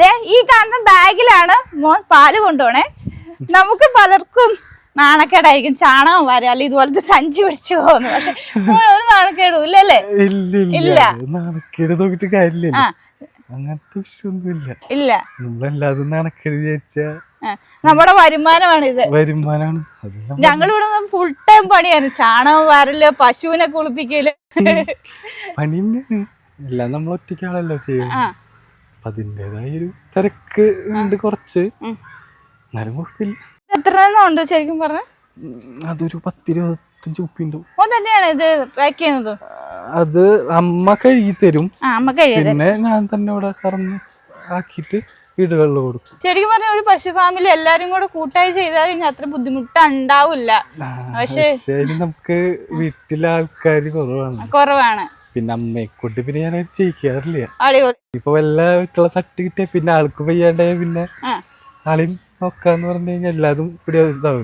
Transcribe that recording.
ദേ ഈ കാണുന്ന ബാഗിലാണ് മോൻ പാൽ കൊണ്ടുപോണേ. നമുക്ക് പലർക്കും നാണക്കേടായിരിക്കും. ചാണകം വരാം അല്ലെങ്കിൽ ഇതുപോലത്തെ സഞ്ചി പിടിച്ചു പോകുന്നു പക്ഷെ ഒരു നാണക്കേടും ഇല്ലല്ലേ ഇല്ല. നാണക്കേട് നോക്കിട്ട് കാര്യമില്ല. അങ്ങനത്തെ വിഷയമൊന്നുമില്ല ഇല്ല. നമ്മളല്ലാതും നാണക്കേട് വിചാരിച്ച നമ്മുടെ വരുമാനമാണ് ഇത് വരുമാനമാണ് ഞങ്ങളിവിടെ ഞങ്ങൾ ഇവിടെ ഫുൾ ടൈം പണിയാണ്. ചാണകം വരൽ പശുവിനെ കുളിപ്പിക്കൽ. പണി എല്ലാം നമ്മൾ ഒറ്റയ്ക്കാണല്ലോ ചെയ്യുന്നത്. അപ്പൊ അതിന്റെതായ ഒരു തിരക്ക് ഉണ്ട് കുറച്ച്. എന്നാലും കുഴപ്പമില്ല. എത്ര ഉണ്ട് ശരിക്കും പറഞ്ഞ? അതൊരു പത്തിരുപത്തഞ്ച് ഉപ്പിണ്ടാവും ഓ തന്നെയാണ് ഇത് പാക്ക് ചെയ്യുന്നത്. അത് അമ്മ കഴുകി തരും. അമ്മ കഴിയത് പിന്നെ ഞാൻ തന്നെ ഇവിടെ കറന്ന് ആക്കിയിട്ട് വീടുകളിൽ കൊടുക്കും. ശരിക്കും പറഞ്ഞ ഒരു പശു ഫാമിൽ എല്ലാരും കൂടെ കൂട്ടായി ചെയ്താൽ ഇനി അത്ര ബുദ്ധിമുട്ട് ഉണ്ടാവില്ല. പക്ഷേ നമുക്ക് വീട്ടിലെ ആൾക്കാർ കുറവാണ്. കുറവാണ്. പിന്നെ അമ്മയെ കൊണ്ട് പിന്നെ ഞാൻ ചെയ്യിക്കാറില്ല. ഇപ്പൊ വല്ല വീട്ടിലെ തട്ട് കിട്ടിയ പിന്നെ ആൾക്ക് വയ്യാണ്ടായ പിന്നെ ആളെയും നോക്കാന്ന് പറഞ്ഞു കഴിഞ്ഞാൽ എല്ലാതും ഇവിടെ ഇതാവും